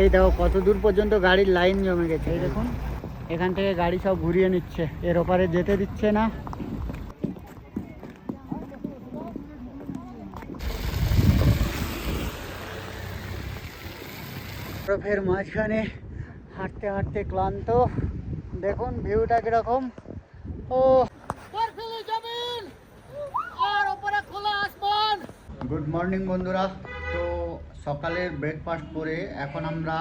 এই দেখো কত দূর পর্যন্ত গাড়ির লাইন জমে গেছে এই দেখুন। এখান থেকে গাড়ি সব ঘুরিয়ে নিচ্ছে এর ওপারে যেতে দিচ্ছে না। বরফের মাঝখানে হাঁটতে হাঁটতে ক্লান্ত। দেখুন ভিউটা কীরকম। ও। গুড মর্নিং বন্ধুরা। তো সকালের ব্রেকফাস্ট করে এখন আমরা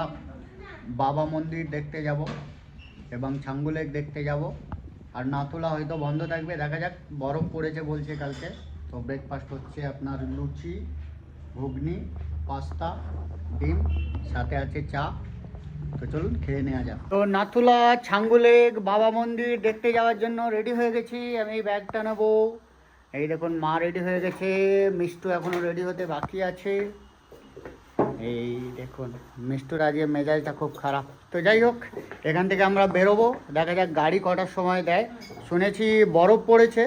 বাবা মন্দির দেখতে যাব এবং ছাঙ্গুলেক দেখতে যাব। আর নাথুলা হয়তো বন্ধ থাকবে, দেখা যাক, বরফ পড়েছে বলছে কালকে। তো ব্রেকফাস্ট হচ্ছে আপনার লুচি, ঘুগনি, পাস্তা, ডিম, সাথে আছে চা। তো চলুন খেয়ে নেওয়া যাক। তো নাথুলা ছাঙ্গুলেক বাবা মন্দির দেখতে যাওয়ার জন্য রেডি হয়ে গেছি। আমি ব্যাগটা নেব। এই দেখুন, মা রেডি হয়ে গেছে। মিষ্টু এখনও রেডি হতে বাকি আছে। এই দেখুন, মিষ্টুর আজকে মেজাজটা খুব খারাপ। তো যাই হোক, এখান থেকে আমরা বেরোবো। দেখা যাক গাড়ি কটার সময় দেয়। শুনেছি বরফ পড়েছে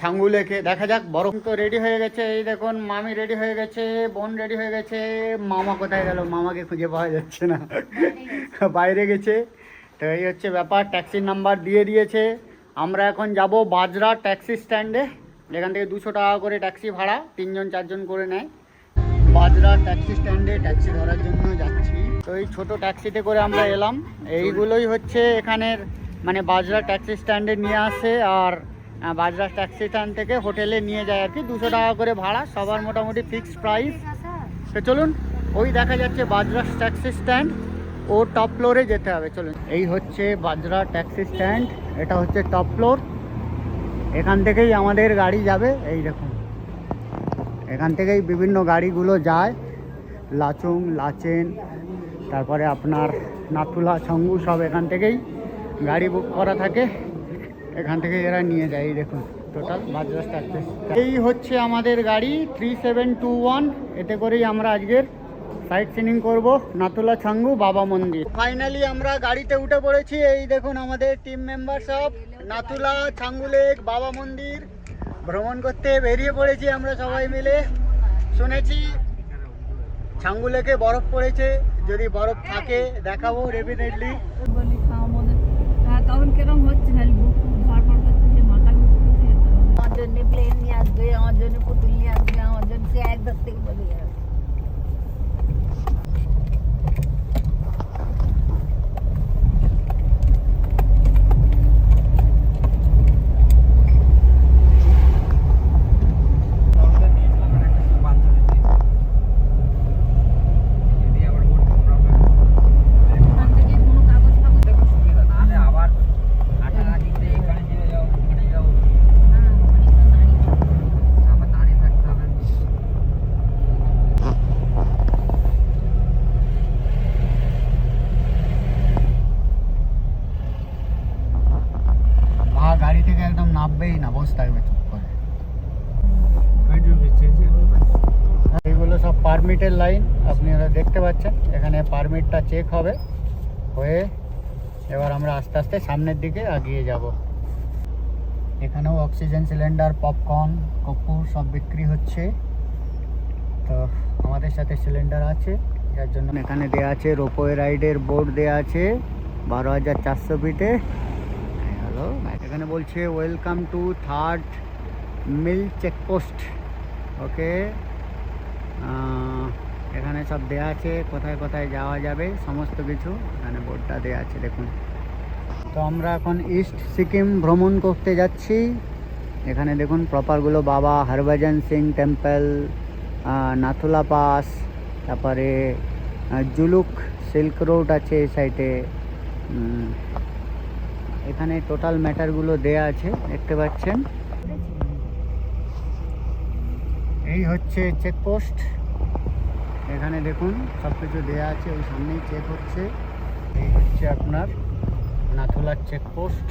ছাঙ্গু লেকে দেখা যাক, বরফ তো রেডি হয়ে গেছে। এই দেখুন, মামি রেডি হয়ে গেছে, বোন রেডি হয়ে গেছে। মামা কোথায় গেল? মামাকে খুঁজে পাওয়া যাচ্ছে না। বাইরে গেছে। তো এই হচ্ছে ব্যাপার ট্যাক্সির নাম্বার দিয়ে দিয়েছে। আমরা এখন যাব বাজরা ট্যাক্সি স্ট্যান্ডে এখান থেকে দুশো টাকা করে ট্যাক্সি ভাড়া, তিনজন চারজন করে নেয়। বাজরা ট্যাক্সি স্ট্যান্ডে ট্যাক্সি ধরার জন্য যাচ্ছি। তো এই ছোট ট্যাক্সিতে করে আমরা এলাম। এইগুলোই হচ্ছে এখানের মানে বাজরা ট্যাক্সি স্ট্যান্ডে নিয়ে আসে আর বাজরা ট্যাক্সি স্ট্যান্ড থেকে হোটেলে নিয়ে যায় আর কি। দুশো টাকা করে ভাড়া, সবার মোটামুটি ফিক্সড প্রাইস তো চলুন, ওই দেখা যাচ্ছে বাজরা ট্যাক্সি স্ট্যান্ড। ও টপ ফ্লোরে যেতে হবে, চলুন। এই হচ্ছে বাজরা ট্যাক্সি স্ট্যান্ড, এটা হচ্ছে টপ ফ্লোর এখান থেকেই আমাদের গাড়ি যাবে, এই দেখুন। এখান থেকেই বিভিন্ন গাড়িগুলো যায়। লাচুং, লাচেন, তারপরে আপনার নাথুলা, ছঙ্গু সব এখান থেকেই গাড়ি বুক করা থাকে। এখান থেকে এরা নিয়ে যায়, এই দেখুন টোটাল বাজরাস ট্যাক্সিস এই হচ্ছে আমাদের গাড়ি থ্রি সেভেন টু ওয়ান এতে করেই আমরা আজকের সাইট সিনিং করব নাতুলা ছাঙ্গু, বাবা মন্দির। ফাইনালি আমরা গাড়িতে উঠে পড়েছি, এই দেখুন আমাদের টিম মেম্বার সব নাতুলা ছাঙ্গু লেক বাবা মন্দির। ভ্রমণ করতে বেরিয়ে পড়েছি আমরা সবাই মিলে। শুনেছি ছাঙ্গু লেকে বরফ পড়েছে। যদি বরফ থাকে দেখাবো ডেফিনেটলি বলি হ্যাঁ আমার জন্য প্লেন নিয়ে আসবে আমার জন্য পুতুল নিয়ে আসবে আমার জন্য এক ধার থেকে বলে যাবে ওখান থেকে কোনো কাগজ ফাগজ হ্যাঁ অনেকক্ষণ দাঁড়িয়ে মা গাড়ি থেকে একদম চুপ করে এইগুলো সব পারমিটের লাইন আপনারা দেখতে পাচ্ছেন। এখানে পারমিটটা চেক হবে হয়ে এবার আমরা আস্তে আস্তে সামনের দিকে এগিয়ে যাব। এখানেও অক্সিজেন সিলিন্ডার পপকর্ন কপুর সব বিক্রি হচ্ছে। তো আমাদের সাথে সিলিন্ডার আছে যার জন্য এখানে দেওয়া আছে রোপওয়ে রাইডের বোর্ড দেওয়া আছে বারো হাজার চারশো ফিটে হ্যালো এখানে বলছে welcome to third mile checkpost okay এখানে সব দেওয়া আছে, কোথায় কোথায় যাওয়া যাবে, সমস্ত কিছু এখানে বোর্ডটা দেওয়া আছে, দেখুন। তো আমরা এখন ইস্ট সিকিম ভ্রমণ করতে যাচ্ছি। এখানে দেখুন প্রপারগুলো বাবা হরভজন সিং টেম্পল নাথুলা পাস, তারপরে জুলুক সিল্ক রোড আছে এই সাইডে এখানে টোটাল ম্যাটারগুলো দেয়া আছে দেখতে পাচ্ছেন। এই হচ্ছে চেকপোস্ট এখানে দেখুন সব কিছু দেওয়া আছে ওই সামনেই চেক হচ্ছে। এই হচ্ছে আপনার নাথুলার চেকপোস্ট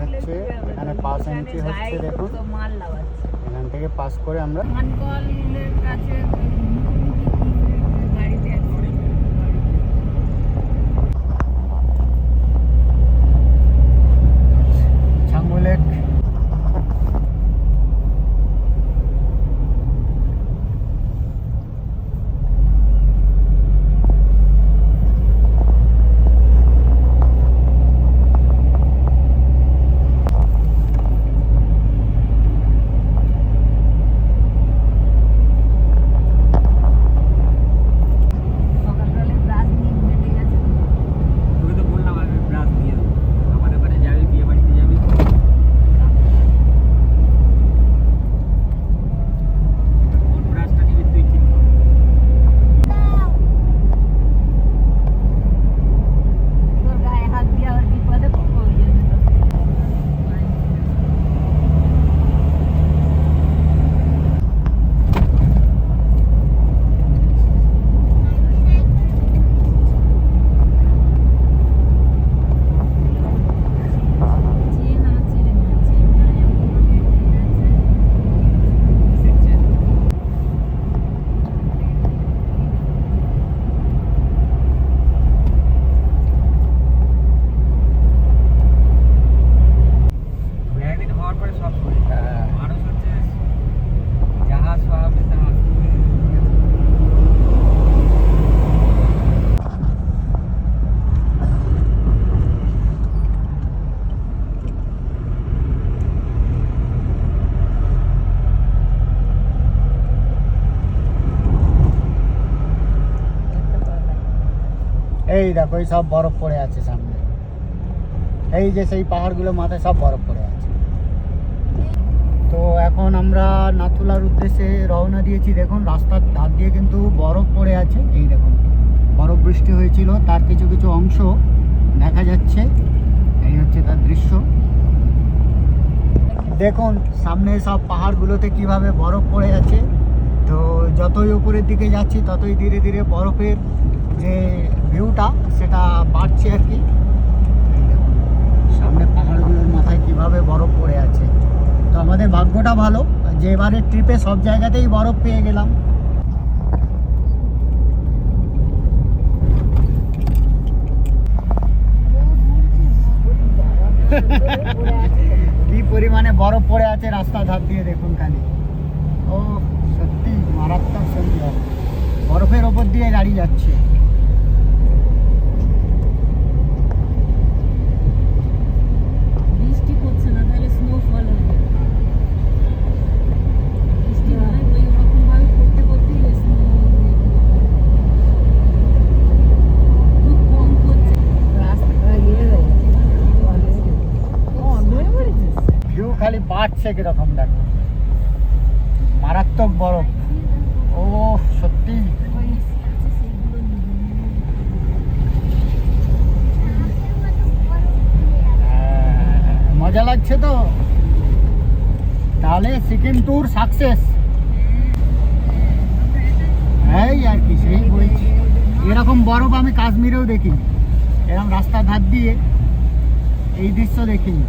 হচ্ছে এখানে পাস এন্ট্রি হচ্ছে দেখুন। এখান থেকে পাস করে আমরা কাছে এই দেখো, এই সব বরফ পড়ে আছে সামনে। এই যে সেই পাহাড়গুলো মাথায় সব বরফ পড়ে আছে। তো এখন আমরা নাথুলার উদ্দেশ্যে রওনা দিয়েছি। দেখুন, রাস্তার ধার দিয়ে কিন্তু বরফ পড়ে আছে। এই দেখুন, বরফ বৃষ্টি হয়েছিল, তার কিছু কিছু অংশ দেখা যাচ্ছে। এই হচ্ছে তার দৃশ্য। দেখুন, সামনে সব পাহাড়গুলোতে কীভাবে বরফ পড়ে আছে। তো যতই উপরের দিকে যাচ্ছি, ততই ধীরে ধীরে বরফের যে ভিউটা সেটা বাড়ছে আর কি। সামনে পাহাড়গুলোর মাথায় কীভাবে বরফ পড়ে আছে। তো আমাদের ভাগ্যটা ভালো, যে এবারের ট্রিপে সব জায়গাতেই বরফ পেয়ে গেলাম। কি পরিমাণে বরফ পড়ে আছে রাস্তার ধার দিয়ে দেখুন খালি। ও সত্যি মারাত্মক সুন্দর বরফের ওপর দিয়ে গাড়ি যাচ্ছে বৃষ্টি পড়ছে না তাহলে স্নোফল হবে বৃষ্টি হয় ওই রকম ভাবে পড়তে পড়তেই স্নো খুব কম পড়ছে রাস্তা ইয়ে ভিউ বাড়ছে কীরকম দেখো। মারাত্মক বরফ। ও সত্যি। হ্যাঁ, মজা লাগছে তো? তাহলে সিকিম ট্যুর সাকসেস এই আর কি সেই বলছি। এরকম বরফ আমি কাশ্মীরেও দেখিনি। এরকম রাস্তার ধার দিয়ে এই দৃশ্য দেখিনি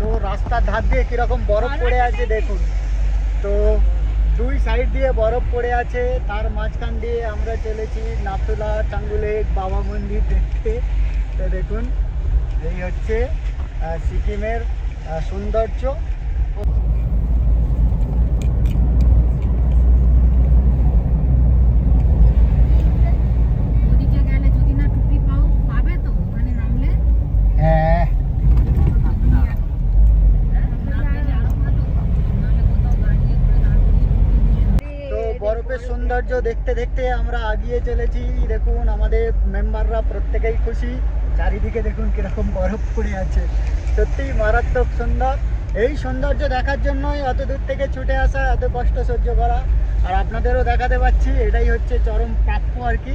তো রাস্তার ধার দিয়ে কীরকম বরফ পড়ে আছে দেখুন। তো দুই সাইড দিয়ে বরফ পড়ে আছে, তার মাঝখান দিয়ে আমরা চলেছি নাথুলা টাঙ্গুলেক বাবা মন্দির দেখতে। তো দেখুন, এই হচ্ছে সিকিমের সৌন্দর্য ওদিকে গেলে যদি না টুপি পাও পাবে তো ওখানে নামলে হ্যাঁ তো বরফের সৌন্দর্য দেখতে দেখতে আমরা আগিয়ে চলেছি দেখুন আমাদের মেম্বাররা প্রত্যেকেই খুশি চারিদিকে দেখুন কিরকম বরফ পড়ে আছে সত্যিই মারাত্মক সুন্দর এই সৌন্দর্য দেখার জন্যই অত দূর থেকে ছুটে আসা এত কষ্ট সহ্য করা আর আপনাদেরও দেখাতে পাচ্ছি এটাই হচ্ছে চরম প্রাপ্য আর কি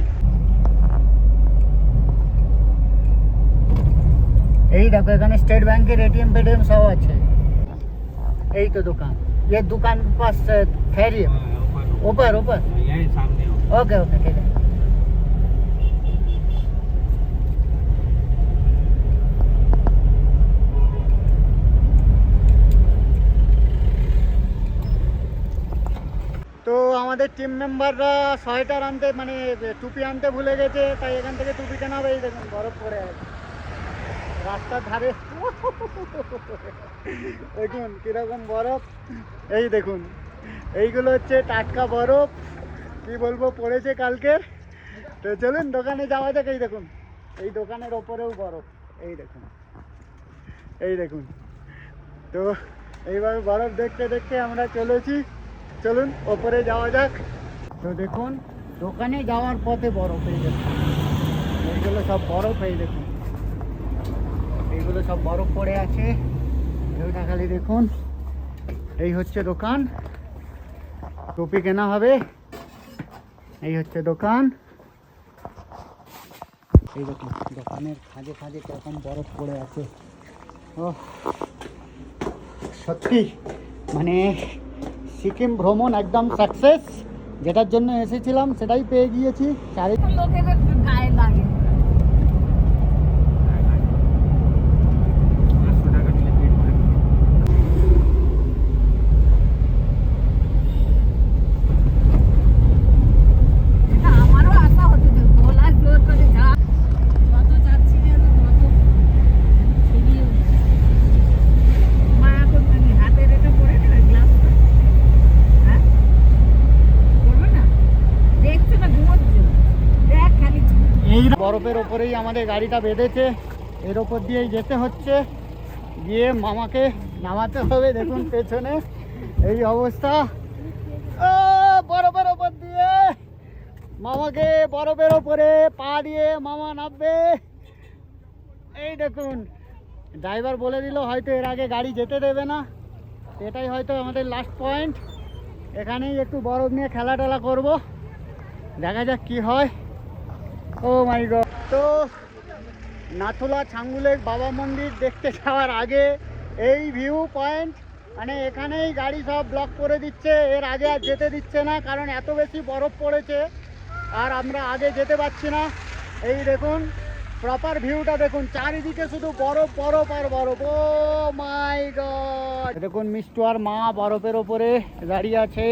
এই দেখো এখানে স্টেট ব্যাংকের এটিএম ফেটিএম সব আছে এই তো দোকান ये दुकान के पास अ, ठहरिए ऊपर ऊपर यही सामने Okay Okay. okay. তো আমাদের টিম মেম্বাররা সোয়েটার আনতে মানে টুপি আনতে ভুলে গেছে, তাই এখান থেকে টুপি কেনা হবে দেখুন, বরফ পড়ে আছে রাস্তার ধারে দেখুন, কীরকম বরফ এই দেখুন, এইগুলো হচ্ছে টাটকা বরফ কি বলব, পড়েছে কালকে। তো চলুন, দোকানে যাওয়া যাক, এই দেখুন। এই দোকানের ওপরেও বরফ। এই দেখুন। এই দেখুন। তো এইভাবে বরফ দেখতে দেখতে আমরা চলেছি। চলুন, ওপরে যাওয়া যাক। তো দেখুন, দোকানে যাওয়ার পথে বরফ, এই দেখুন। এইগুলো সব বরফ, এই দেখুন। এইগুলো সব বরফ পড়ে আছে। ঢেউটা খালি দেখুন। এই হচ্ছে দোকান। টুপি কেনা হবে। এই হচ্ছে দোকান। এই দেখুন দোকানের খাঁজে খাঁজে কীরকম বরফ পড়ে আছে। ও সত্যি মানে সিকিম ভ্রমণ একদম সাকসেস যেটার জন্য এসেছিলাম সেটাই পেয়ে গিয়েছি। চারি লোকেদের গায়ে লাগে পাঁচশো টাকা দিলে পেট ভরে এটা আমারও আশা হতো যে গলা জোর করে যা যত যাচ্ছি যেন তত ছিনিয়ে উঠছে। মায়া করতে নেই হাতের এটা পরে না গ্লাসটা হ্যাঁ করবে না দেখছ না ঘুমোচ্ছে বরফের ওপরেই আমাদের গাড়িটা বেঁধেছে। এর ওপর দিয়েই যেতে হচ্ছে। গিয়ে মামাকে নামাতে হবে, দেখুন পেছনে। এই অবস্থা। বরফের ওপর দিয়ে। মামাকে বরফের ওপরে পা দিয়ে মামা নামবে। এই দেখুন, ড্রাইভার বলে দিল হয়তো এর আগে গাড়ি যেতে দেবে না। এটাই হয়তো আমাদের লাস্ট পয়েন্ট এখানেই একটু বরফ নিয়ে খেলা টেলা করব। দেখা যাক কি হয়। Oh my god. তো নাথুলা ছাঙ্গুলের বাবা মন্দির দেখতে যাওয়ার আগে এই ভিউ পয়েন্ট মানে এখানেই গাড়ি সব ব্লক করে দিচ্ছে, এর আগে আর যেতে দিচ্ছে না, কারণ এত বেশি বরফ পড়েছে, আর আমরা আগে যেতে পারছি না। এই দেখুন প্রপার ভিউটা দেখুন, চারিদিকে শুধু বরফ বরফ আর বরফ। Oh my god. দেখুন, মিষ্টু আর মা বরফের ওপরে দাঁড়িয়ে আছে,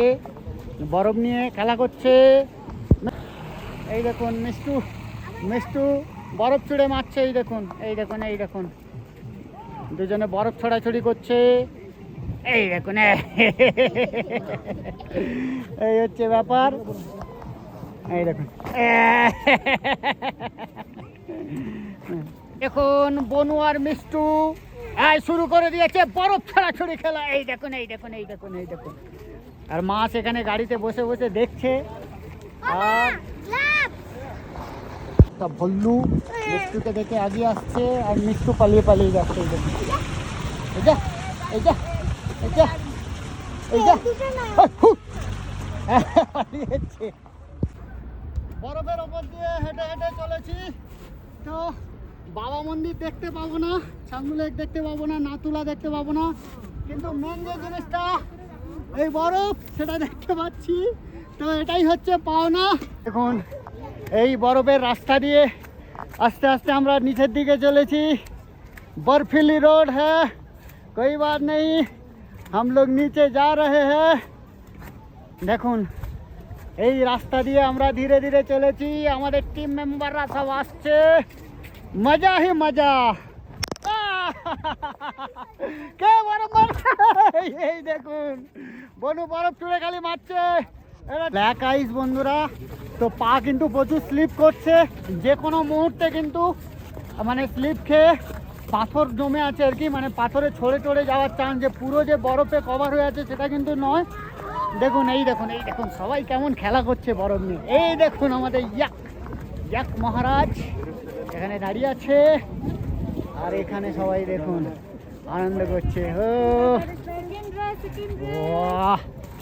বরফ নিয়ে খেলা করছে। এই দেখুন, মিষ্টু মিষ্টু, বরফ ছুঁড়ে মারছে, এই দেখুন এই দেখুন এই দেখুন। দুজনে বরফ ছড়াছড়ি করছে। এই দেখুন, এই। হচ্ছে ব্যাপার। এই দেখুন। এখন বনু আর মিষ্টু শুরু করে দিয়েছে বরফ ছড়াছড়ি খেলা। এই দেখুন এই দেখুন এই দেখুন এই দেখুন। আর মা সেখানে গাড়িতে বসে বসে দেখছে। আর তা ভল্লু মিষ্টুকে দেখে আগিয়ে আসছে আর মিষ্টু পালিয়ে পালিয়ে যাচ্ছে এই যা এই যা এই যা এই যা। পালিয়েছে। বরফের ওপর দিয়ে হেঁটে হেঁটে চলেছি। তো বাবা মন্দির দেখতে পাবো না ছাঙ্গুলেক দেখতে পাবো না নাতুলা দেখতে পাবো না। কিন্তু মেন যে জিনিসটা এই বরফ সেটা দেখতে পাচ্ছি। তো এটাই হচ্ছে পাওনা। দেখুন এই বরফের রাস্তা দিয়ে আস্তে আস্তে আমরা নিচের দিকে চলেছি बर्फीली रोड है कोई बात नहीं हम लोग नीचे जा रहे हैं দেখুন এই রাস্তা দিয়ে আমরা ধীরে ধীরে চলেছি আমাদের টিম মেম্বাররা সব আসছে মজা হি মজা আহ! কে বরফ মারছে এই- এই দেখুন বনু বরফ চুড়ে খালি মারছে ব্ল্যাক আইস বন্ধুরা। তো পা কিন্তু প্রচুর স্লিপ করছে। যে কোনো মুহূর্তে কিন্তু মানে স্লিপ খেয়ে পাথর জমে আছে আর কি মানে পাথরে ছড়ে ছড়ে যাওয়ার চান্স যে পুরো যে বরফে কভার হয়ে আছে সেটা কিন্তু নয়। দেখুন এই দেখুন এই দেখুন সবাই কেমন খেলা করছে বরফ নিয়ে। এই দেখুন আমাদের ইয়াক ইয়াক মহারাজ। এখানে দাঁড়িয়ে আছে। আর এখানে সবাই দেখুন আনন্দ করছে। ও वाह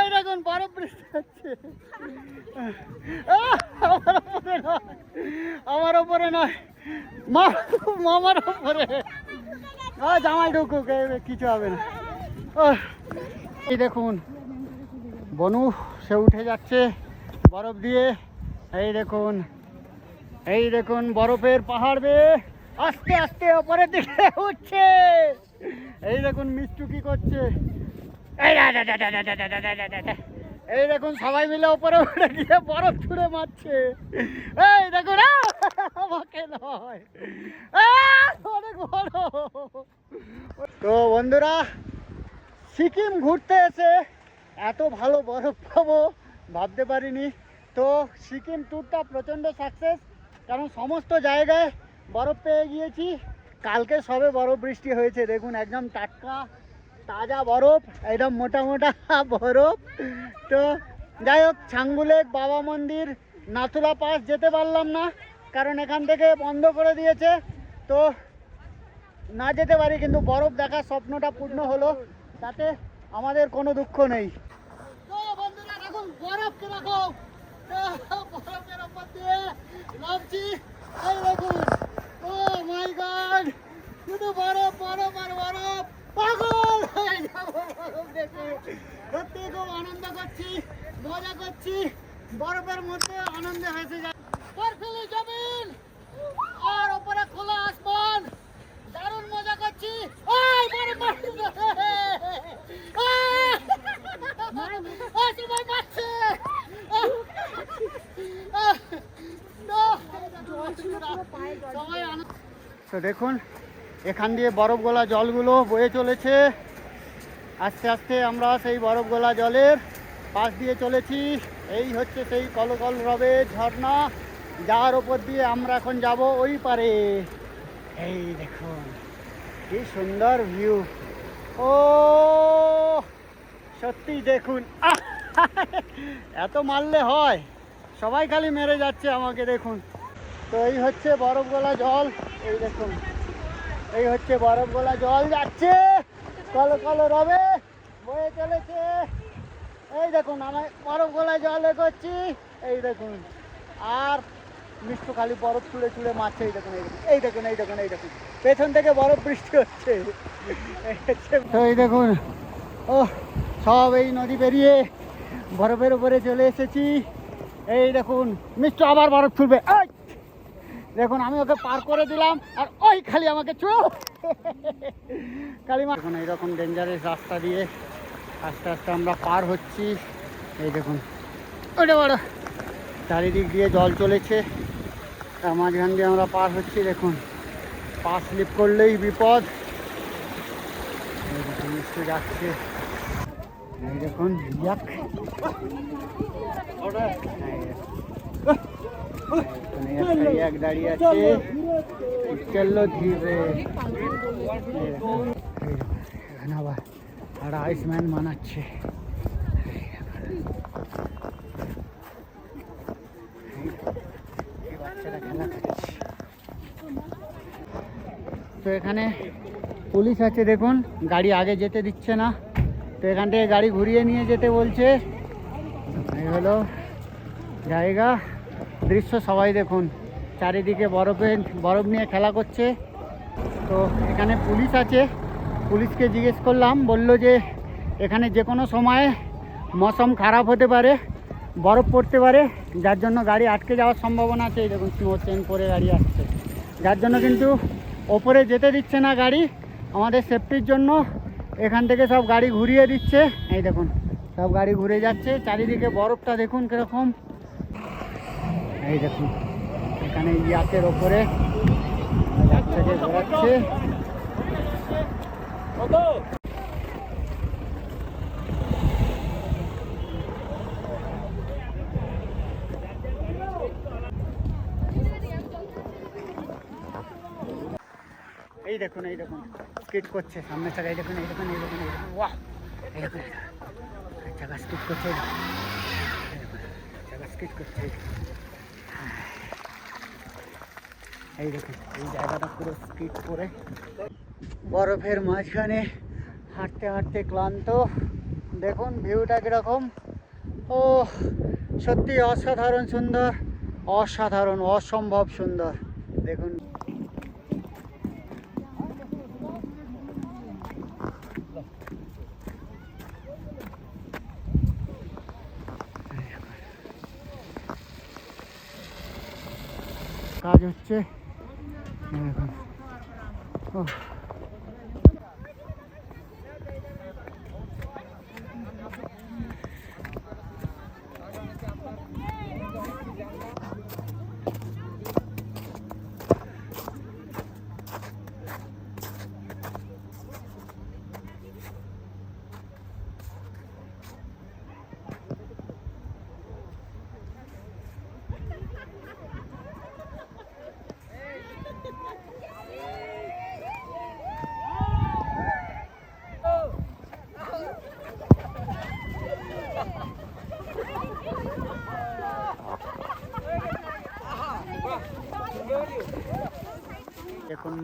এই দেখুন, বরফ বৃষ্টি হচ্ছে। আমার উপরে নয়, আমার উপরে নয়। মামার উপরে। ও জামাই ঢুকুক কিছু হবে না। এই দেখুন, বনু, সে উঠে যাচ্ছে বরফ দিয়ে। এই দেখুন এই দেখুন, বরফের পাহাড় বেয়ে আস্তে আস্তে ওপরের দিকে উঠছে। এই দেখুন, মিষ্টু কি করছে? এই দেখুন সবাই মিলে ওপরে উঠে গিয়ে বরফ ছুড়ে মারছে এই দেখুন তো বন্ধুরা সিকিম ঘুরতে এসে এত ভালো বরফ পাবো ভাবতে পারিনি তো সিকিম ট্যুরটা প্রচণ্ড সাকসেস কারণ সমস্ত জায়গায় বরফ পেয়ে গিয়েছি কালকে সবে বরফ বৃষ্টি হয়েছে দেখুন একদম টাটকা তাজা বরফ, একদম মোটা মোটা বরফ। তো যাই হোক ছাঙ্গুলেক বাবা মন্দির নাথুলা পাস যেতে পারলাম না, কারণ এখান থেকে বন্ধ করে দিয়েছে। তো না যেতে পারি, কিন্তু বরফ দেখার স্বপ্নটা পূর্ণ হলো, তাতে আমাদের কোনো দুঃখ নেই। বরফ ও বরফ বরফ আর বরফ। পাগল! সত্যি খুব আনন্দ করছি, মজা করছি। বরফের মধ্যে আনন্দে জমিন, আর ওপরে খোলা আসমান। দারুণ মজা করছি। ওই বড় দেখুন এখান দিয়ে বরফ গলা জলগুলো বয়ে চলেছে। আস্তে আস্তে আমরা সেই বরফ গলা জলের পাশ দিয়ে চলেছি। এই হচ্ছে সেই কলকল রবে ঝর্ণা, যার ওপর দিয়ে আমরা এখন যাব ওই পারে। এই দেখুন, কি সুন্দর ভিউ ও, সত্যি দেখুন। এত মারলে হয়। সবাই খালি মেরে যাচ্ছে আমাকে দেখুন। তো এই হচ্ছে বরফ গলা জল। এই দেখুন। এই হচ্ছে বরফ গলা জল যাচ্ছে। কলো কলো, রবে, বয়ে চলেছে। এই দেখুন, আমি বরফ গলায় জল করছি এই দেখুন, আর মিষ্টু খালি বরফ ছুঁড়ে ছুঁড়ে মারছে, এই দেখুন এই দেখুন এই দেখুন এই দেখুন পেছন থেকে বরফ বৃষ্টি হচ্ছে। এই দেখুন ও সব এই নদী পেরিয়ে বরফের উপরে চলে এসেছি। এই দেখুন, মিষ্টু আবার বরফ ছুড়বে এই! দেখুন, আমি ওকে পার করে দিলাম, আর ওই খালি আমাকে চুল কালিমা। দেখুন, এইরকম ডেঞ্জারাস রাস্তা দিয়ে আস্তে আস্তে আমরা পার হচ্ছি। এই দেখুন, ওটা বড়। চারিদিক দিয়ে জল চলেছে মাঝখান দিয়ে আমরা পার হচ্ছি, দেখুন। পা স্লিপ করলেই বিপদ। যাচ্ছে। দেখুন ইয়াক দাঁড়িয়ে আছে। করছে তো এখানে পুলিশ আছে, দেখুন। গাড়ি আগে যেতে দিচ্ছে না। তো এখান থেকে গাড়ি ঘুরিয়ে নিয়ে যেতে বলছে। হলো জায়গা। দৃশ্য সবাই দেখুন। চারিদিকে বরফে, বরফ নিয়ে খেলা করছে। তো এখানে পুলিশ আছে। পুলিশকে জিজ্ঞেস করলাম, বলল যে এখানে যে কোনো সময়ে মৌসুম খারাপ হতে পারে, বরফ পড়তে পারে, যার জন্য গাড়ি আটকে যাওয়ার সম্ভাবনা আছে। এই দেখুন স্নো চেন পরে গাড়ি আসছে। যার জন্য কিন্তু ওপরে যেতে দিচ্ছে না গাড়ি। আমাদের সেফটির জন্য এখান থেকে সব গাড়ি ঘুরিয়ে দিচ্ছে। এই দেখুন, সব গাড়ি ঘুরে যাচ্ছে। চারিদিকে বরফটা দেখুন কীরকম। এই দেখুন, এখানে ইয়াকের ওপরে বাচ্চাকে ঘোরাচ্ছে এই দেখুন এই দেখুন, স্কিট করছে সামনে থেকে, এই দেখুন এই দেখুন এই দেখুন এই দেখুন ওয়াহ এই দেখুন চাকা স্কিট করছে চাকা স্কিট করছে এই দেখুন। এই জায়গাটা পুরো করে। বরফের মাঝখানে হাঁটতে হাঁটতে ক্লান্ত। দেখুন ভিউটা কীরকম। ও সত্যি অসাধারণ সুন্দর, অসাধারণ, অসম্ভব সুন্দর। দেখুন। হচ্ছে এই দেখুন ওহ।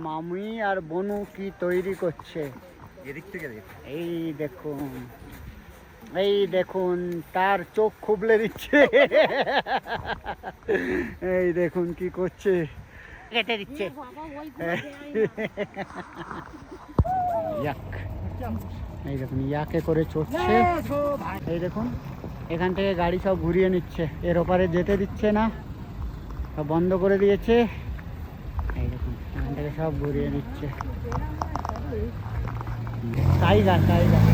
মামুই আর বনু কি তৈরি করছে? এদিক থেকে এই দেখুন এই দেখুন তার চোখ খুবলে দিচ্ছে। এই দেখুন কি করছে। কেটে দিচ্ছে। ইয়াক। এই দেখুন ইয়াকে করে চড়ছে। এই দেখুন এখান থেকে গাড়ি সব ঘুরিয়ে নিচ্ছে। এর ওপারে যেতে দিচ্ছে না। বন্ধ করে দিয়েছে এই দেখুন এখান থেকে সব ঘুরিয়ে দিচ্ছে টাইগার টাইগার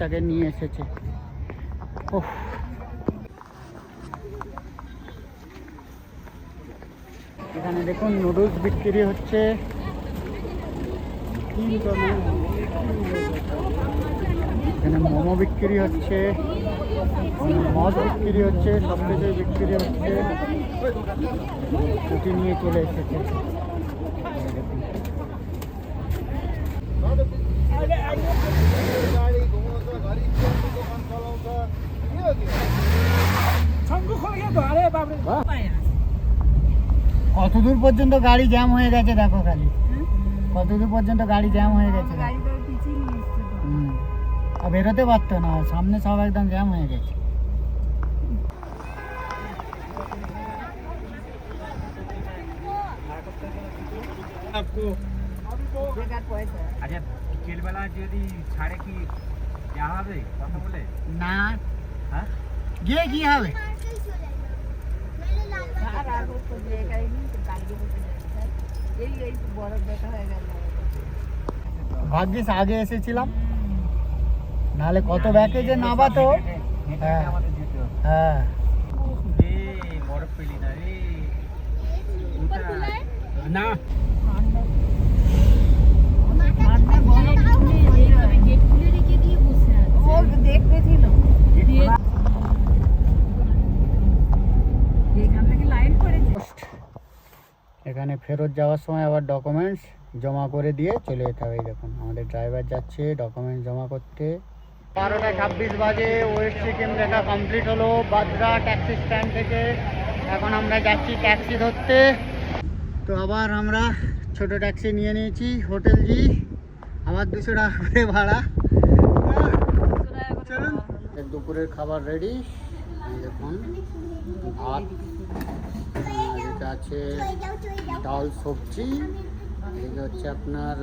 তাকে নিয়ে এসেছে। ওহ এখানে দেখুন, নুডলস বিক্রি হচ্ছে। এখানে মোমো বিক্রি হচ্ছে। মদ বিক্রি হচ্ছে সব কিছুই বিক্রি হচ্ছে। ছুটি নিয়ে চলে এসেছে। এই দেখুন। কত দূর পর্যন্ত গাড়ি জ্যাম হয়ে গেছে দেখো খালি। কত দূর পর্যন্ত গাড়ি জ্যাম হয়ে গেছে। হুম। আর বেরোতে পারতো না সামনে সব একদম জ্যাম হয়ে গেছে। আচ্ছা বিকেলবেলা যদি ছাড়ে কি যাওয়া হবে কথা বলে না হ্যাঁ গিয়ে কি হবে ভাগ্যিস আগে এসেছিলাম নাহলে কত ব্যাকে যে নাবাতো হ্যাঁ। হ্যাঁ না রে না ঠান্ডা বরফ খুলে এইভাবে গেট খুলে রেখে দিয়ে বসে আছে ও দেখতে ছিল এখান ফেরত যাওয়ার সময় আবার ডকুমেন্টস জমা করে দিয়ে চলে যেতে হবে দেখুন। আমাদের ড্রাইভার যাচ্ছে ডকুমেন্টস জমা করতে। বারোটা ছাব্বিশ বাজে ওয়েস্ট সিকিম দেখা কমপ্লিট হলো বাদরা ট্যাক্সি স্ট্যান্ড থেকে। এখন আমরা যাচ্ছি ট্যাক্সি ধরতে। তো আবার আমরা ছোট ট্যাক্সি নিয়ে নিয়েছি হোটেল জি। আবার দুশো টাকা করে ভাড়া। দুপুরের খাবার রেডি দেখুন ভাত এটা আছে ডাল সবজি এটা হচ্ছে আপনার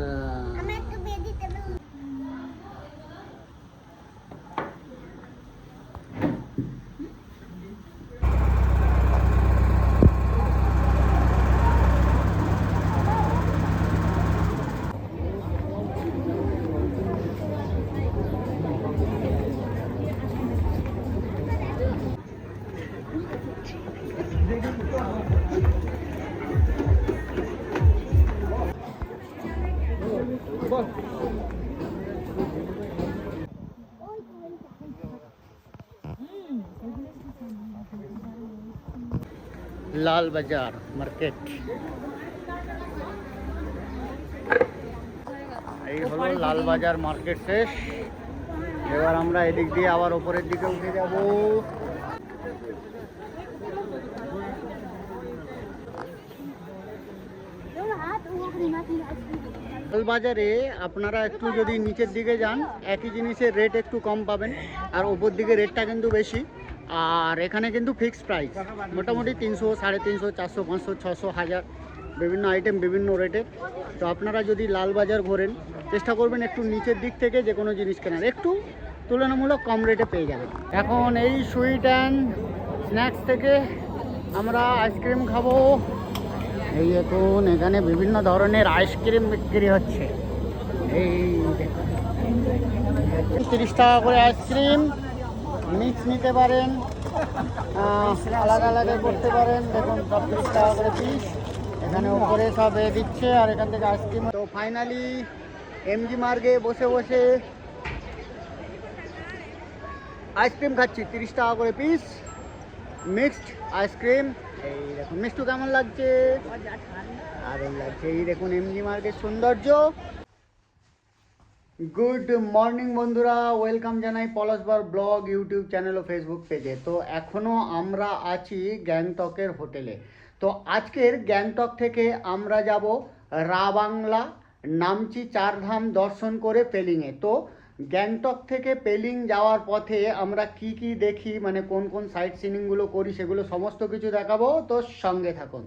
লাল বাজার মার্কেট। এই হলো লাল বাজার মার্কেট শেষ। এবার আমরা এদিক দিয়ে আবার ওপরের দিকে উঠে যাব। বাজারে আপনারা একটু যদি নিচের দিকে যান একই জিনিসের রেট একটু কম পাবেন। আর ওপর দিকে রেটটা কিন্তু বেশি। আর এখানে কিন্তু ফিক্সড প্রাইস মোটামুটি তিনশো, সাড়ে তিনশো, চারশো, পাঁচশো, ছশো, হাজার, বিভিন্ন আইটেম বিভিন্ন রেটের তো আপনারা যদি লাল বাজার ঘোরেন, চেষ্টা করবেন একটু নিচের দিক থেকে যে কোনো জিনিস কেনার। একটু তুলনামূলক কম রেটে পেয়ে যাবেন। এখন এই সুইট অ্যান্ড স্ন্যাক্স থেকে আমরা আইসক্রিম খাব। এই দেখুন, এখানে বিভিন্ন ধরনের আইসক্রিম বিক্রি হচ্ছে। এই তিরিশ টাকা করে আইসক্রিম মিক্স নিতে পারেন আলাদা আলাদা করতে পারেন। দেখুন, সব তিরিশ টাকা করে পিস এখানে উপরে সব এ দিচ্ছে, আর এখান থেকে আইসক্রিম তো ফাইনালি এমজি মার্গে বসে বসে আইসক্রিম খাচ্ছি, তিরিশ টাকা করে পিস মিক্সড আইসক্রিম এই দেখুন মিষ্টি কেমন লাগছে? দারুণ লাগছে। এই দেখুন এমজি মার্গের সৌন্দর্য। গুড মর্নিং বন্ধুরা। ওয়েলকাম জানাই পলাশবার ব্লগ ইউটিউব চ্যানেল ও ফেসবুক পেজে তো এখনও আমরা আছি গ্যাংটকের হোটেলে। তো আজকের গ্যাংটক থেকে আমরা যাব রাবাংলা, নামচি চারধাম দর্শন করে পেলিংয়ে। তো গ্যাংটক থেকে পেলিং যাওয়ার পথে আমরা কি কি দেখি মানে কোন কোন সাইট সিনিংগুলো করি, সেগুলো সমস্ত কিছু দেখাবো। তো সঙ্গে থাকুন।